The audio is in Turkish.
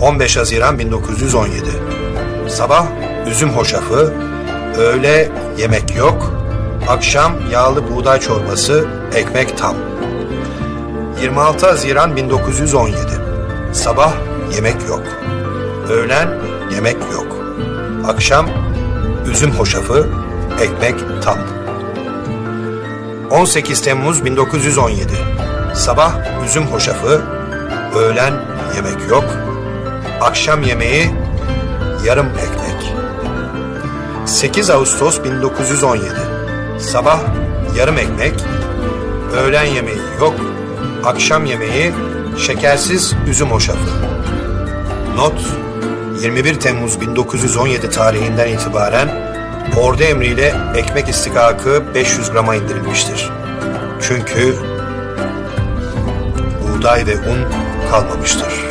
15 Haziran 1917 Sabah üzüm hoşafı, öğle yemek yok, akşam yağlı buğday çorbası, ekmek tam. 26 Haziran 1917 Sabah yemek yok. Öğlen yemek yok. Akşam üzüm hoşafı, ekmek tam. 18 Temmuz 1917 Sabah üzüm hoşafı, öğlen yemek yok. Akşam yemeği yarım ekmek. 8 Ağustos 1917 Sabah yarım ekmek, öğlen yemeği yok. Akşam yemeği şekersiz üzüm hoşafı. Not 21 Temmuz 1917 tarihinden itibaren ordu emriyle ekmek istikakı 500 grama indirilmiştir. Çünkü buğday ve un kalmamıştır.